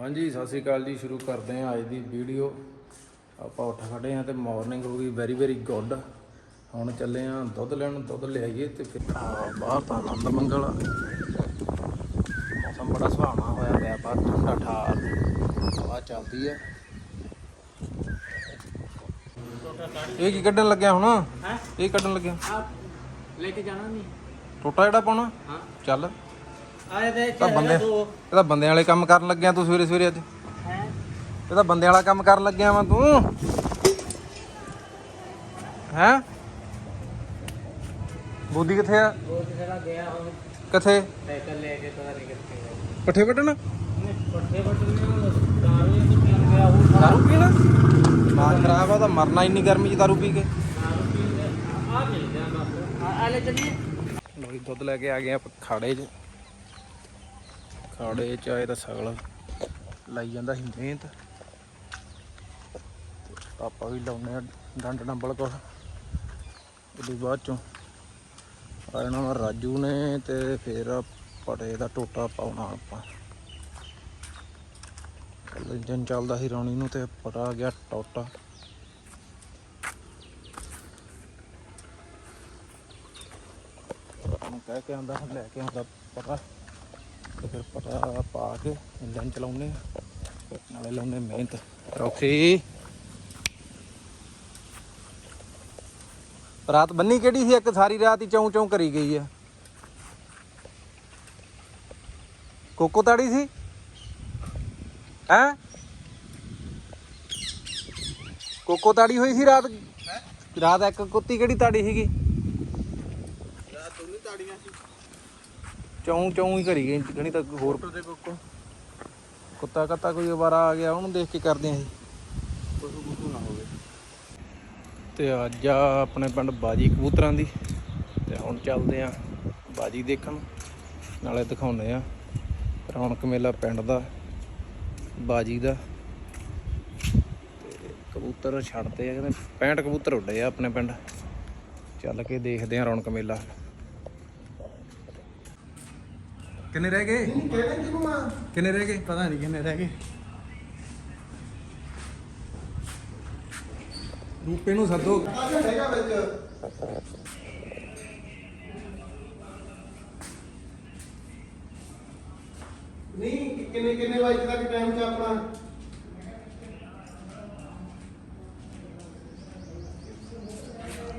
ਹਾਂਜੀ ਸਤਿ ਸ਼੍ਰੀ ਅਕਾਲ ਜੀ। ਸ਼ੁਰੂ ਕਰਦੇ ਹਾਂ ਅੱਜ ਦੀ ਵੀਡੀਓ। ਆਪਾਂ ਉੱਠ ਖੜੇ ਹਾਂ ਤੇ ਮਾਰਨਿੰਗ ਹੋ ਗਈ ਵੈਰੀ ਵੈਰੀ ਗੁੱਡ ਹੁਣ ਚੱਲੇ ਹਾਂ ਦੁੱਧ ਲੈਣ ਦੁੱਧ ਲਿਆਈਏ ਤੇ ਫਿਰ ਬਾਹਰ ਤਾਂ ਆਨੰਦ ਮੰਗਲ ਆ। ਮੌਸਮ ਬੜਾ ਸੁਹਾਵਣਾ ਹੋਇਆ ਪਿਆ ਬਾਹਰ ਠੰਡਾ ਠਾਰ। ਹਵਾ ਚੱਲਦੀ ਹੈ ਇਹ ਕੀ ਕੱਢਣ ਲੱਗਿਆ ਹੁਣ? ਹੈ? ਇਹ ਕੱਢਣ ਲੱਗਿਆ? ਲੈ ਕੇ ਜਾਣਾ ਨਹੀਂ ਟੋਟਾ ਜਿਹੜਾ ਪਾਉਣਾ? ਹਾਂ। ਚੱਲ। ਆਏ ਦੇ ਤਾਂ ਬੰਦੇ ਇਹ ਤਾਂ ਬੰਦਿਆਂ ਵਾਲੇ ਕੰਮ ਕਰਨ ਲੱਗਿਆ ਤੂੰ ਸਵੇਰੇ ਸਵੇਰੇ ਅੱਜ। ਹੈ? ਇਹ ਤਾਂ ਬੰਦਿਆਂ ਵਾਲਾ ਕੰਮ ਕਰਨ ਲੱਗਿਆ ਵਾ ਤੂੰ। ਹੈ? ਬੋਦੀ ਕਿੱਥੇ ਆ? ਉਹ ਜਿਹੜਾ ਗਿਆ ਹੁਣ? ਕਿੱਥੇ? ਸਾਈਕਲ ਲੈ ਕੇ ਪਤਾ ਨਹੀਂ ਕਿੱਥੇ ਗਿਆ। ਪੱਠੇ ਵੱਢਣ? ਪੱਠੇ ਨੇ ਦਾਰੂ ਪੀਣ ਗਿਆ ਉਹ ਦਾਰੂ ਪੀਣਾ ਦਿਮਾਗ ਖਰਾਬ ਆ ਤਾਂ ਮਰਨਾ ਇੰਨੀ ਗਰਮੀ ਚ ਦਾਰੂ ਪੀ ਕੇ। ਆ ਮਿਲ ਆ- ਆ ਲੈ ਚੱਲੀਏ। ਲੋਈ ਦੁੱਧ ਲੈ ਕੇ ਆ ਗਏ ਆ ਖਾੜੇ 'ਚ। ਖਾੜੇ 'ਚ ਆਏ ਤਾਂ ਸਗਲ ਲਾਈ ਜਾਂਦਾ ਸੀ ਮਿਹਨਤ। ਤੇ ਵੀ ਲਾਉਨੇ ਆ ਡੰਡ ਨੰਬਲ ਕੋਲ। ਉਦੋਂ ਬਾਅਦ ਚੋਂ ਆ ਜਾਣਾ ਰਾਜੂ ਨੇ ਤੇ ਫਿਰ ਪੜੇ ਦਾ ਟੋਟਾ ਪਾਉਣਾ ਆਪਾਂ। ਕੱਲ ਇੰਜਨ ਚੱਲਦਾ ਸੀ ਰੌਣੀ ਨੂੰ ਤੇ ਪਟਾ ਗਿਆ ਟੋਟਾ। ਉਹਨੂੰ ਕਹਿ ਕੇ ਆਂਦਾ ਲੈ ਕੇ ਆਂਦਾ ਪਤਾ ਤੇ ਫਿਰ ਪਤਾ ਪਾ ਕੇ ਇੰਜਨ ਚਲਾਉਨੇ ਨਾਲੇ ਲਾਉਨੇ ਮਿਹਨਤ। ਰੋਖੀ। ਰਾਤ ਬੰਨੀ ਕਿਹੜੀ ਸੀ? ਇੱਕ ਸਾਰੀ ਰਾਤ ਹੀ ਚੌਂ ਚੌਂ ਕਰੀ ਗਈ ਆ। ਕੋਕੋ ਤਾੜੀ ਸੀ? ਹੈ? ਕੋਕੋ ਤਾੜੀ ਹੋਈ ਸੀ ਰਾਤ? ਰਾਤ ਇੱਕ ਕੁੱਤੀ ਕਿਹੜੀ ਤਾੜੀ ਸੀਗੀ? ਚੌਂ ਚੌਂ ਹੀ ਕਰੀ ਗਈ ਗਣੀ ਤਾਂ ਹੋਰ ਕੁੱਤਾ ਕੱਤਾ ਕੋਈ ਵਾਰਾ ਆ ਗਿਆ ਉਹਨੂੰ ਦੇਖ ਕੇ ਕਰਦੇ ਆਂ ਅਸੀਂ। ਤੇ ਅੱਜ ਆ ਆਪਣੇ ਪਿੰਡ ਬਾਜੀ ਕਬੂਤਰਾਂ ਦੀ। ਤੇ ਹੁਣ ਚੱਲਦੇ ਆਂ ਬਾਜੀ ਦੇਖਣ। ਨਾਲੇ ਦਿਖਾਉਂਦੇ ਆ ਰੌਣਕ ਮੇਲਾ ਪਿੰਡ ਦਾ ਬਾਜੀ ਦਾ। ਕਬੂਤਰ ਛੱਡਦੇ ਆ ਕਹਿੰਦੇ 65 ਕਬੂਤਰ ਉੱਡੇ ਆ ਆਪਣੇ ਪਿੰਡ। ਚੱਲ ਕੇ ਦੇਖਦੇ ਆ ਰੌਣਕ ਮੇਲਾ। ਕਿੰਨੇ ਰਹਿ ਗਏ? ਕਿੰਨੇ ਰਹਿ ਗਏ? ਪਤਾ ਨਹੀਂ ਕਿੰਨੇ ਰਹਿ ਗਏ। ਰੂਪੇ ਨੂੰ ਸੱਦੋ। ਨਹੀਂ ਕਿੰਨੇ ਕਿੰਨੇ ਵਜੇ ਤੱਕ ਟਾਈਮ ਚ ਆਪਣਾ?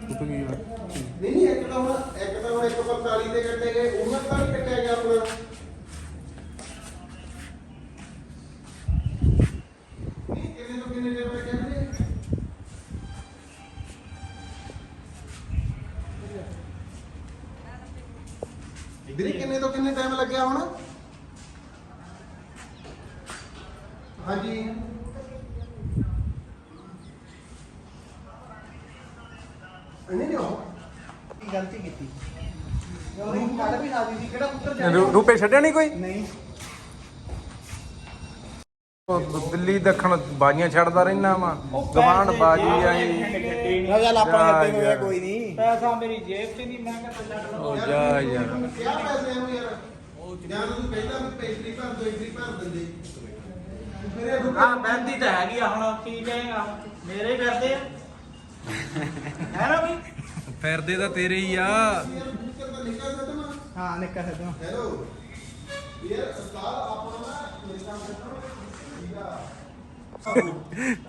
ਟੁੱਟ ਗਈ ਵਾ। ਨਹੀਂ ਨਹੀਂ ਇੱਕ ਤਾਂ ਹੁਣ ਇੱਕ ਤਾਂ ਹੁਣ 145 ਤੇ ਕੱਟੇ ਗਏ ਉਹਨਾਂ ਤਾਂ ਨਹੀਂ ਨਹੀਂ ਕਿੰਨੇ ਤੋਂ ਕਿੰਨੇ ਟਾਈਮ ਕਹਿੰਦੇ ਵੀਰੇ ਕਿੰਨੇ ਤੋਂ ਕਿੰਨੇ ਟਾਈਮ ਲੱਗਿਆ ਹੁਣ ਹਾਂਜੀ ਨਹੀਂ ਨਹੀਂ ਗਲਤੀ ਕੀਤੀ ਉਹ ਕੱਢ ਵੀ ਸਕਦੀ ਸੀ ਕਿਹੜਾ ਪੁੱਤਰ ਰੂ- ਰੂਪੇ ਛੱਡਿਆ ਨਹੀਂ ਕੋਈ ਨਹੀਂ ਦਿੱਲੀ ਦੱਖਣ ਬਾਜੀਆਂ ਛੱਡਦਾ ਰਹਿਣਾ ਵਾ। ਗਵਾਂਡ ਬਾਜੀ ਆਈ। ਚੱਲ ਆਪਾਂ ਨੂੰ ਅੱਗੇ ਹੋਇਆ ਕੋਈ ਨਹੀਂ। ਪੈਸਾ ਮੇਰੀ ਜੇਬ 'ਚ ਨਹੀਂ ਮੈਂ ਕਿਹਾ ਉਹ ਜਾ ਯਾਰ। ਕਿਆ ਪੈਸੇ ਨੂੰ ਯਾਰ ਜਾਂ ਤੂੰ ਕਹਿੰਦਾ ਵੀ ਭਰ ਦੋ ਇਡਲੀ ਭਰ ਦਿੰਦੇ। ਫਿਰ ਇਹ ਰੁਕ ਹਾਂ ਬੈਂਦੀ ਤਾਂ ਹੈਗੀ ਆ ਹੁਣ ਕੀ ਕਹੇਗਾ? ਮੇਰੇ ਕਰਦੇ ਆ। ਹੈ ਨਾ ਬਈ? ਫਿਰਦੇ ਤਾਂ ਤੇਰੇ ਹੀ ਆ। ਫਿਊਚਰ ਦਾ ਨਿਕਲ ਸਕਦਾ ਹਾਂ ਹੈਲੋ।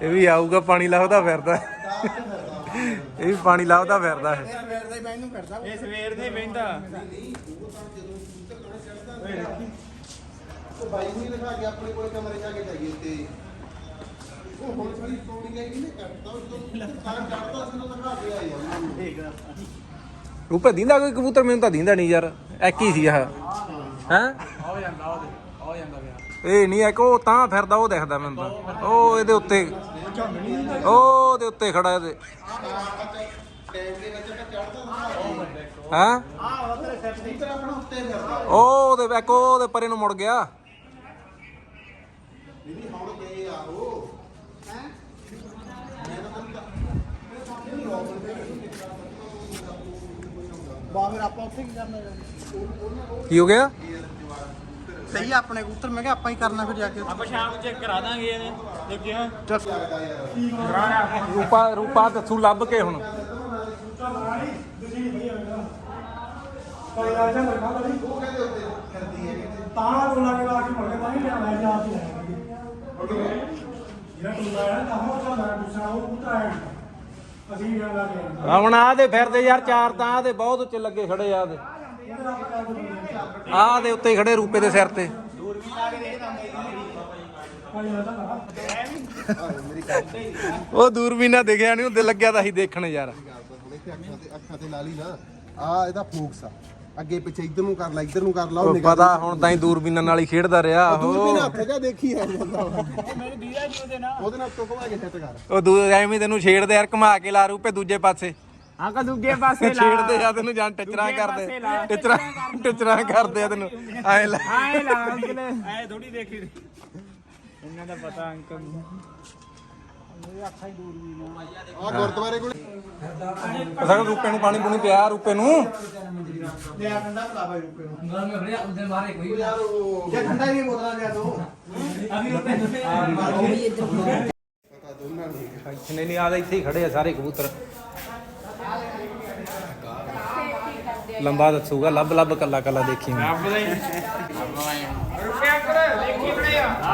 ਇਹ ਵੀ ਆਊਗਾ ਪਾਣੀ ਲਾਉਦਾ ਫਿਰਦਾ। ਇਹ ਵੀ ਪਾਣੀ ਲਾਉਦਾ ਫਿਰਦਾ ਹੈ ਸਵੇਰ ਦਾ ਹੀ ਬੈਨੂੰ ਕਰਦਾ ਇਹ ਸਵੇਰ ਦਾ ਬੈਂਦਾ ਉਹ ਬਾਈ ਨੂੰ ਦਿਖਾ ਕੇ ਆਪਣੇ ਕੋਲੇ ਕਮਰੇ ਜਾ ਕੇ ਜਾਈਏ ਤੇ ਉਹ ਹੁਣ ਸਾਰੀ ਸਟੋਰੀ ਹੈ ਕਿਹਨੇ ਕਰਤਾ ਉਸ ਤੋਂ। ਤਾਂ ਚੜਦਾ ਸੀ ਨਾ ਦਿਖਾ ਕੇ ਆਏ ਉਹਨੂੰ ਠੀਕ ਆ ਰੂਪੇ ਦਿੰਦਾ ਕੋਈ ਕਬੂਤਰ ਮੈਨੂੰ ਤਾਂ ਦਿੰਦਾ ਨਹੀਂ ਯਾਰ। ਇੱਕ ਹੀ ਸੀ ਆਹ। ਹੈ? ਆ ਜਾਂਦਾ ਉਹਦੇ ਆ ਜਾਂਦਾ ਵਿਆਹ। ਇਹ ਨਹੀਂ ਇੱਕ ਉਹ ਤਾਂ ਫਿਰਦਾ ਉਹ ਦਿਖਦਾ ਮੈਨੂੰ ਤਾਂ ਉਹ ਇਹਦੇ ਉੱਤੇ। ਉਹ ਉਹਦੇ ਉੱਤੇ ਖੜਾ ਇਹਦੇ। ਹਾਂ? ਆ ਉਹਦੇ ਸਿਰ ਤੇ। ਤੇ ਆਪਣਾ ਉੱਤੇ ਫਿਰਦਾ ਉਹ ਉਹਦੇ ਇੱਕ ਉਹ ਉਹਦੇ ਪਰੇ ਨੂੰ ਮੁੜ ਗਿਆ ਨਹੀਂ ਨਹੀਂ ਹੁਣ ਗਏ ਆ ਉਹ ਹੈ ਬਾ ਫਿਰ ਆਪਾਂ ਉੱਥੇ ਕੀ ਕਰਨਾ ਕੀ ਹੋ ਗਿਆ? ਸਹੀ ਆ ਆਪਣੇ ਕਬੂਤਰ ਮੈਂ ਕਿਹਾ ਆਪਾਂ ਹੀ ਕਰਨਾ ਫਿਰ ਜਾ ਕੇ। ਆਪਾਂ ਸ਼ਾਮ ਚੈੱਕ ਕਰਾ ਦਾਂਗੇ ਇਹਨੇ ਦੇਖਿਆ ਰੂਪਾ ਰੂਪਾ ਦੱਸੂ ਲੱਭ ਕੇ ਹੁਣ। ਤਾਂ ਟੋਲਾ ਕੇ ਲਾ ਕੇ ਮੁੜ ਕੇ ਤਾਂ ਨਹੀਂ ਲਿਆਉਣਾ ਜੀ ਆਪ ਹੀ ਆਏਗਾ ਜਿਹੜਾ ਟੋਲਾ ਹੈ ਤਾਂ ਹੋ ਜਾਂਦਾ ਦੂਸਰਾ ਉਹ ਪੁੱਤਰ ਆਇਆ ਅਸੀਂ ਹੁਣ ਆ ਦੇ ਫਿਰਦੇ ਯਾਰ ਚਾਰ ਤਾਂ ਆ ਦੇ ਬਹੁਤ ਉੱਚੇ ਲੱਗੇ ਖੜੇ ਆ ਦੇ। ਆ ਦੇ ਉੱਤੇ ਹੀ ਖੜੇ ਰੂਪੇ ਦੇ ਸਿਰ ਤੇ। ਉਹ ਦੂਰਬੀਨਾ ਦਿਖਿਆ ਨਹੀਂ ਹੁੰਦੇ ਲੱਗਿਆ ਤਾਂ ਅਸੀਂ ਦੇਖਣ ਯਾਰ। ਹੁਣ ਇੱਥੇ ਅੱਖਾਂ ਤੇ ਅੱਖਾਂ ਤੇ ਲਾ ਲਈ ਨਾ। ਆ ਇਹਦਾ ਫੋਕਸ ਆ। ਅੱਗੇ ਪਿੱਛੇ ਇੱਧਰ ਨੂੰ ਕਰ ਲੈ ਇੱਧਰ ਨੂੰ ਕਰ ਲਾ ਉਹ ਪਤਾ ਹੁਣ ਤਾਂ ਹੀ ਦੂਰਬੀਨਾਂ ਨਾਲ ਹੀ ਖੇਡਦਾ ਰਿਹਾ ਦੂਰ ਵੀ ਉਹ ਹੱਥ ਜਾ ਦੇਖੀ ਆ ਜਾਂਦਾ ਵਾ। ਉਹਦੇ ਨਾਲ। ਤੋਂ ਘਵਾ ਕੇ ਸੈੱਟ ਕਰ। ਉਹ ਦੂ ਐਵੇਂ ਤੈਨੂੰ ਛੇੜਦੇ ਯਾਰ ਘੁਮਾ ਕੇ ਲਾ ਰੂਪੇ ਦੂਜੇ ਪਾਸੇ। ਆਕਾ ਦੂਜੇ ਪਾਸੇ ਛੇੜਦੇ ਆ ਤੈਨੂੰ ਜਾਂ ਟਿਚਰਾਂ ਕਰਦੇ। ਟਿਚਰਾਂ ਟਿਚਰਾਂ ਕਰਦੇ ਆ ਤੈਨੂੰ। ਐ ਲੈ। ਆਏ ਲਾ ਅੰਕਲ ਐ ਥੋੜੀ ਦੇਖੀ। ਇਹਨਾਂ ਦਾ ਪਤਾ ਅੰਕਲ ਨੂੰ। ਆ ਗੁਰਦੁਆਰੇ ਕੋਲ ਸਗੋਂ ਰੂਪੇ ਨੂੰ ਪਾਣੀ ਪੂਣੀ ਪਿਆ ਰੂਪੇ ਨੂੰ? ਲਿਆ ਠੰਡਾ ਭਲਾ ਬਾਈ ਰੁਕੇ ਨੂੰ। ਯਾਰ ਉਹ ਜੇ ਠੰਡਾ ਹੀ ਨਹੀਂ ਬੋਤਲਾਂ ਲਿਆ ਦੋ ਪਤਾ ਦੋਨਾਂ ਨੂੰ ਨਹੀਂ ਨਹੀਂ ਆਦਾ ਇੱਥੇ ਹੀ ਖੜੇ ਆ ਸਾਰੇ ਕਬੂਤਰ। ਲੰਬਾ ਦੱਸੂਗਾ ਲੱਭ ਲੱਭ ਕੱਲਾ ਕੱਲਾ ਦੇਖੀ ਮੈਂ।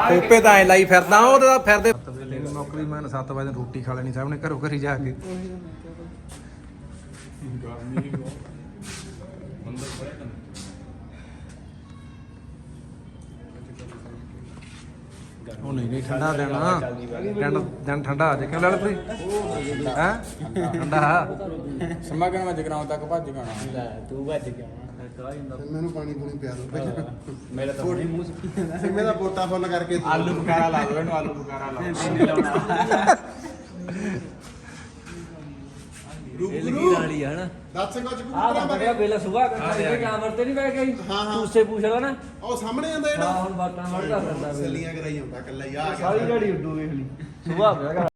ਰੂਪੇ ਤਾਂ ਐ ਲਾਈ ਫਿਰਦਾ ਉਹਦੇ ਤਾਂ ਫਿਰਦੇ ਨੌਕਰੀ ਮੈਂ 7 ਵਜੇ ਰੋਟੀ ਖਾ ਲੈਣੀ ਸਾਹਮਣੇ ਘਰੋਂ ਘਰੀ ਜਾ ਕੇ। ਉਹ ਨਹੀਂ ਨਹੀਂ ਠੰਡਾ ਦੇਣਾ ਦਿਨ ਦਿਨ ਠੰਡਾ ਆ ਜਾ ਕਿਉਂ ਲੈ ਲਈ ਹੈ? ਠੰਡਾ। ਸਮਾਗਮ ਵਿੱਚ ਗਰਾਉਂ ਤੱਕ ਭੱਜ ਗਾਣਾ ਲੈ ਤੂੰ ਵੱਜ ਗਿਆ ਮੈਨੂੰ ਪਾਣੀ ਪੂਣੀ ਪਿਆ ਦੋ ਮੇਰਾ ਤਾਂ ਹੁਣੇ ਮੂੰਹ ਸੁੱਕੀ ਜਾਂਦਾ। ਸਿੰਮੇ ਦਾ ਪੋਟਾ ਫੁੱਲ ਕਰਕੇ ਤੂੰ- ਆਲੂ ਬੁਖਾਰਾ ਲਾ ਦੋ ਇਹਨੂੰ ਆਲੂ ਬੁਖਾਰਾ ਲਾ ਇਹ ਲਗੀ ਰਾਣੀ ਆ ਨਾ ਦੱਸ ਕੁਝ ਆ ਕਬੂਤਰਾਂ ਤਾਂ ਬਾਰੇ ਵੇਲਾ ਸੁਬਾ ਕਰਦੇ ਜਾਮਰ ਤੇ ਨਹੀਂ ਬਹਿ ਗਈ ਹਾਂ, ਹਾਂ। ਤੂਸੇ ਪੁੱਛਦਾ ਨਾ। ਉਹ ਸਾਹਮਣੇ ਆਂਦਾ ਹਾਂ ਜਿਹੜਾ ਹੁਣ ਬਾਤਾਂ ਵੜਦਾ ਫਿਰਦਾ। ਸੱਲੀਆਂ ਕਰਾਈ ਹੁੰਦਾ ਕੱਲਾ ਹੀ ਆ ਗਿਆ। ਸਾਰੀ ਜੜੀ ਉੱਡੂ ਵੇਖ ਲਈ। ਸੁਬਾ ਪਿਆ